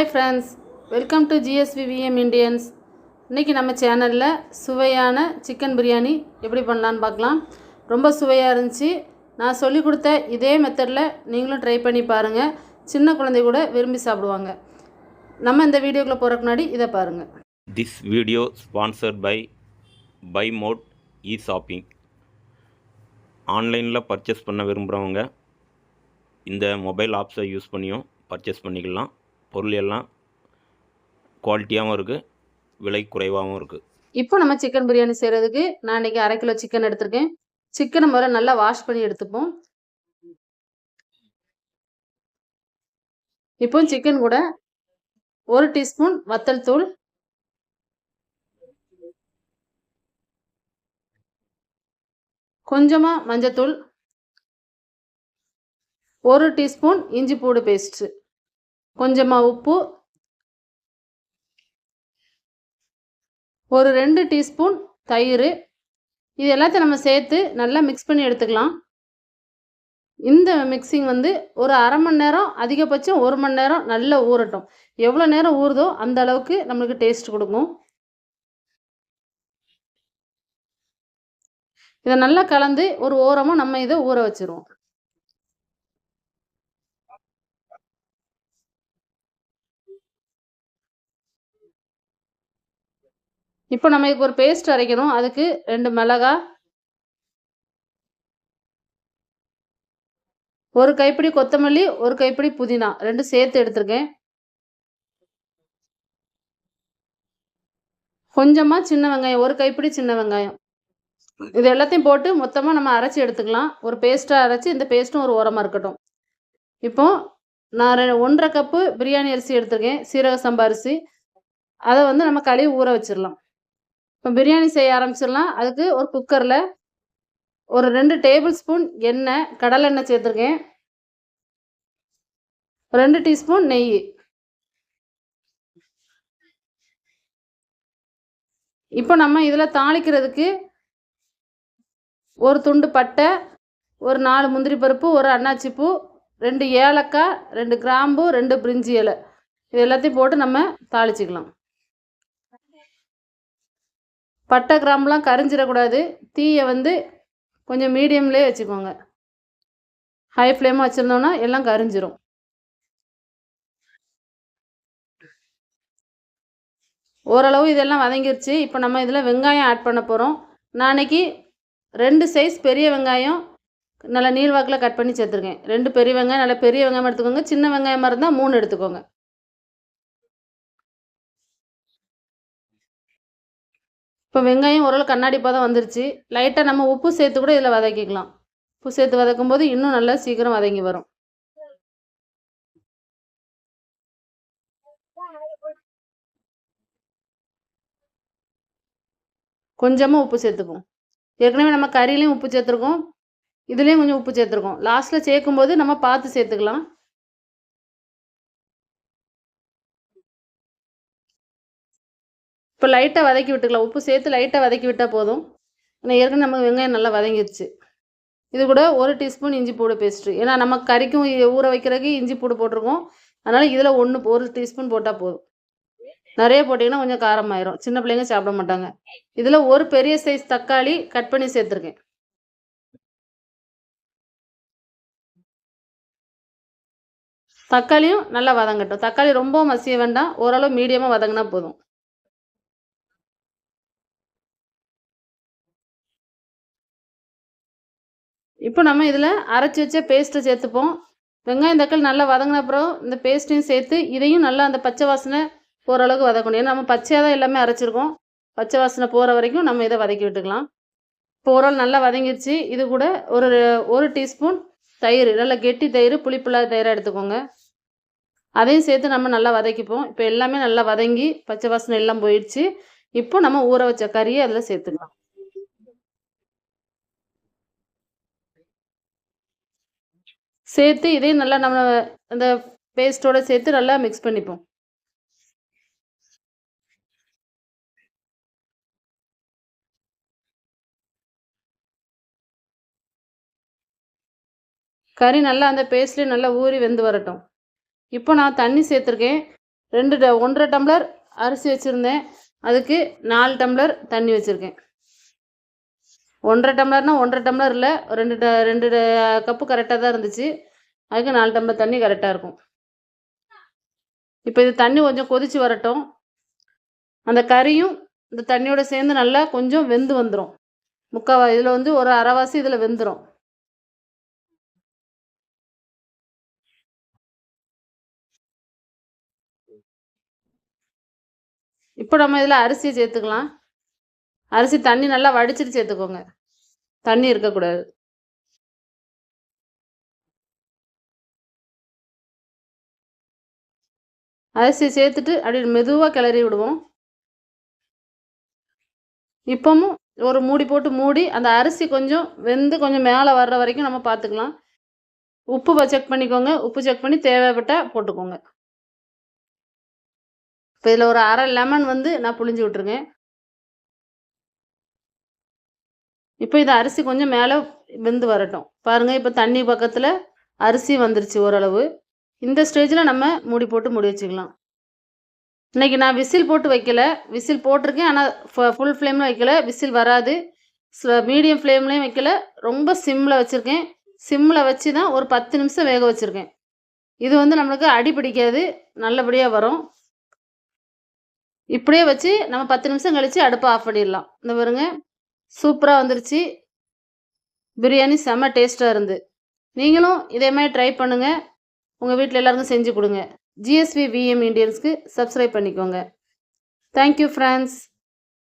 Hi friends welcome to GSVVM Indians இன்றைக்கி நம்ம சேனலில் சுவையான சிக்கன் பிரியாணி எப்படி பண்ணலான்னு பார்க்கலாம். ரொம்ப சுவையாக இருந்துச்சு. நான் சொல்லி கொடுத்த இதே மெத்தடில் நீங்களும் ட்ரை பண்ணி பாருங்கள் சின்ன குழந்தை கூட விரும்பி சாப்பிடுவாங்க. நம்ம இந்த வீடியோக்குள்ளே போகிறக்கு முன்னாடி இதை பாருங்கள் this video sponsored by by mode e shopping ஆன்லைனில் பர்ச்சேஸ் பண்ண விரும்புகிறவங்க இந்த மொபைல் ஆப்ஸை யூஸ் பண்ணியும் பர்ச்சேஸ் பண்ணிக்கலாம். பொருள் எல்லாம் குவாலிட்டியாகவும் இருக்குது விலை குறைவாகவும் இருக்குது இப்போ நம்ம சிக்கன் பிரியாணி செய்கிறதுக்கு நான் இன்றைக்கி அரை கிலோ சிக்கன் எடுத்திருக்கேன். சிக்கனை முதல்ல நல்லா வாஷ் பண்ணி எடுத்துப்போம். இப்போ சிக்கன் கூட ஒரு டீஸ்பூன் வத்தல் தூள். கொஞ்சமாக மஞ்சத்தூள். ஒரு டீஸ்பூன் இஞ்சி பூடு பேஸ்ட்டு கொஞ்சமாக உப்பு. ஒரு ரெண்டு டீஸ்பூன் தயிர். இது எல்லாத்தையும் நம்ம சேர்த்து நல்லா மிக்ஸ் பண்ணி எடுத்துக்கலாம். இந்த மிக்சிங் வந்து ஒரு அரை மணி நேரம் அதிகபட்சம் ஒரு மணி நேரம் நல்லா ஊறட்டும். எவ்வளோ நேரம் ஊறுதோ அந்த அளவுக்கு நம்மளுக்கு டேஸ்ட் கொடுக்கும். இதை நல்லா கலந்து ஒரு ஓரமாக நம்ம இதை ஊற வச்சிருவோம். இப்போ நம்ம இதுக்கு ஒரு பேஸ்ட் அரைக்கணும். அதுக்கு ரெண்டு மிளகா ஒரு கைப்பிடி கொத்தமல்லி ஒரு கைப்பிடி புதினா. ரெண்டு சேர்த்து எடுத்திருக்கேன். கொஞ்சமாக சின்ன வெங்காயம் ஒரு கைப்பிடி சின்ன வெங்காயம். இது எல்லாத்தையும் போட்டு மொத்தமாக நம்ம அரைச்சி எடுத்துக்கலாம். ஒரு பேஸ்ட்டாக அரைச்சி இந்த பேஸ்ட்டும் ஒரு உரமாக இருக்கட்டும். இப்போ நான் ரெ ஒன்றரை கப்பு பிரியாணி அரிசி எடுத்திருக்கேன். சீரக சம்பா அரிசி. அதை வந்து நம்ம கழுவி ஊற வச்சிடலாம். இப்போ பிரியாணி செய்ய ஆரம்பிச்சிடலாம். அதுக்கு ஒரு குக்கரில் ஒரு ரெண்டு டேபிள் ஸ்பூன் எண்ணெய் கடலெண்ணெய் சேர்த்துருக்கேன். ரெண்டு டீஸ்பூன் நெய். இப்போ நம்ம இதில் தாளிக்கிறதுக்கு ஒரு துண்டு பட்டை ஒரு நாலு முந்திரி பருப்பு ஒரு அன்னாச்சிப்பூ ரெண்டு ஏலக்காய் ரெண்டு கிராம்பு ரெண்டு பிரிஞ்சி இலை. இது எல்லாத்தையும் போட்டு நம்ம தாளிச்சிக்கலாம். பட்டை கிராம்புலாம் கரிஞ்சிடக்கூடாது. தீயை வந்து கொஞ்சம் மீடியம்லேயே வச்சுக்கோங்க. ஹை ஃப்ளேமாக வச்சுருந்தோன்னா எல்லாம் கரிஞ்சிரும். ஓரளவு இதெல்லாம் வதங்கிருச்சு. இப்போ நம்ம இதில் வெங்காயம் ஆட் பண்ண போகிறோம் நாளைக்கு ரெண்டு சைஸ் பெரிய வெங்காயம் நல்லா நீள்வாக்கில் கட் பண்ணி சேர்த்துருக்கேன். ரெண்டு பெரிய வெங்காயம் நல்லா பெரிய வெங்காயம் எடுத்துக்கோங்க. சின்ன வெங்காயமாக இருந்தால் மூணு எடுத்துக்கோங்க. இப்போ வெங்காயம் ஓரளவு கண்ணாடி பதம் வந்துருச்சு. லைட்டாக நம்ம உப்பு சேர்த்து கூட இதில் வதக்கிக்கலாம். உப்பு சேர்த்து வதக்கும் போது இன்னும் நல்லா சீக்கிரம் வதங்கி வரும். கொஞ்சமாக உப்பு சேர்த்துப்போம் ஏற்கனவே நம்ம கறியிலையும் உப்பு சேர்த்துருக்கோம். இதுலேயும் கொஞ்சம் உப்பு சேர்த்துருக்கோம். லாஸ்ட்டில் சேர்க்கும்போது நம்ம பார்த்து சேர்த்துக்கலாம். இப்போ லைட்டாக வதக்கி விட்டுக்கலாம். உப்பு சேர்த்து லைட்டாக வதக்கி விட்டால் போதும். ஆனால் ஏற்கனவே நம்ம வெங்காயம் நல்லா வதங்கிடுச்சு இது கூட ஒரு டீஸ்பூன் இஞ்சி பூடு பேஸ்ட்டு ஏன்னா நம்ம கறிக்கும் ஊற வைக்கிறதுக்கு இஞ்சி பூடு போட்டிருக்கோம். அதனால் இதில் ஒன்று ஒரு டீஸ்பூன் போட்டால் போதும். நிறைய போட்டிங்கன்னா கொஞ்சம் காரமாயிரும். சின்ன பிள்ளைங்க சாப்பிட மாட்டாங்க. இதில் ஒரு பெரிய சைஸ் தக்காளி கட் பண்ணி சேர்த்துருக்கேன். தக்காளியும் நல்லா வதங்கட்டும். தக்காளி ரொம்ப மசிய வேண்டாம். ஓரளவு மீடியமாக வதங்கினா போதும். இப்போ நம்ம இதில் அரைச்சி வச்ச பேஸ்ட்டை சேர்த்துப்போம். வெங்காயம் தக்காளி நல்லா வதங்கின அப்புறம் இந்த பேஸ்ட்டையும் சேர்த்து இதையும் நல்லா அந்த பச்சை வாசனை போகிற அளவுக்கு வதக்கணும். ஏன்னா நம்ம பச்சையாக தான் எல்லாமே அரைச்சிருக்கோம். பச்சை வாசனை போகிற வரைக்கும் நம்ம இதை வதக்கி விட்டுக்கலாம். இப்போ ஓரளவு நல்லா வதங்கிடுச்சு இது கூட ஒரு ஒரு டீஸ்பூன் தயிர் நல்லா கெட்டி தயிர் புளிப்பில்லாத தயிராக எடுத்துக்கோங்க. அதையும் சேர்த்து நம்ம நல்லா வதக்கிப்போம். இப்போ எல்லாமே நல்லா வதங்கி பச்சை வாசனை எல்லாம் போயிடுச்சு. இப்போ நம்ம ஊற வச்ச கறியை அதில் சேர்த்துக்கலாம். சேர்த்து இதையும் நல்லா நம்ம அந்த பேஸ்ட்டோடு சேர்த்து நல்லா மிக்ஸ் பண்ணிப்போம். கறி நல்லா அந்த பேஸ்ட்லேயே நல்லா ஊறி வெந்து வரட்டும். இப்போ நான் தண்ணி சேர்த்துருக்கேன். ரெண்டு ட- ஒன்றரை டம்ளர் அரிசி வச்சுருந்தேன். அதுக்கு நாலு டம்ளர் தண்ணி வச்சுருக்கேன். ஒன்றரை டம்ளர்னால் ஒன்றரை டம்ளர் இல்லை ரெண்டு ட ரெண்டு ட- கப்பு கரெக்டாக தான் இருந்துச்சு. அதுக்கு நாலு டம்ளர் தண்ணி கரெக்டாக இருக்கும். இப்போ இது தண்ணி கொஞ்சம் கொதிச்சு வரட்டும். அந்த கறியும் இந்த தண்ணியோட சேர்ந்து நல்லா கொஞ்சம் வெந்து வந்துடும் முக்காவா இதில் வந்து ஒரு அரைவாசி இதில் வெந்துடும் இப்போ நம்ம இதில் அரிசியை சேர்த்துக்கலாம். அரிசி தண்ணி நல்லா வடிச்சிட்டு சேர்த்துக்கோங்க தண்ணி இருக்கக்கூடாது. அரிசி சேர்த்துட்டு அப்படியே மெதுவாக கிளறி விடுவோம். இப்போவும் ஒரு மூடி போட்டு மூடி அந்த அரிசி கொஞ்சம் வெந்து கொஞ்சம் மேலே வர்ற வரைக்கும் நம்ம பார்த்துக்கலாம் உப்பு செக் பண்ணிக்கோங்க. உப்பு செக் பண்ணி தேவைப்பட்டால் போட்டுக்கோங்க. இப்போ இதில் ஒரு அரை லெமன் வந்து நான் புளிஞ்சு விட்ருங்க இப்போ இது அரிசி கொஞ்சம் மேலே வெந்து வரட்டும். பாருங்கள் இப்போ தண்ணி பக்கத்தில் அரிசி வந்துருச்சு ஓரளவு. இந்த ஸ்டேஜில் நம்ம மூடி போட்டு மூடி வச்சுக்கலாம். இன்றைக்கி நான் விசில் போட்டு வைக்கல. விசில் போட்டிருக்கேன் ஆனால் ஃபுல் ஃப்ளேமில் வைக்கல. விசில் வராது. மீடியம் ஃப்ளேம்லேயும் வைக்கல. ரொம்ப சிம்மில் வச்சுருக்கேன். சிம்மில் வச்சு தான் ஒரு பத்து நிமிஷம் வேக வச்சுருக்கேன். இது வந்து நம்மளுக்கு அடி பிடிக்காது. நல்லபடியாக வரும். இப்படியே வச்சு நம்ம பத்து நிமிஷம் கழித்து அடுப்பை ஆஃப் பண்ணிடலாம். இந்த பாருங்கள் சூப்பராக வந்துருச்சு. பிரியாணி செம்ம டேஸ்ட்டாக இருந்து. நீங்களும் இதே மாதிரி ட்ரை பண்ணுங்கள் உங்கள் வீட்டில் எல்லாருக்கும் செஞ்சு கொடுங்க. ஜிஎஸ்வி விஎம் இண்டியன்ஸ்க்கு சப்ஸ்கிரைப் பண்ணிக்கோங்க. Thank you friends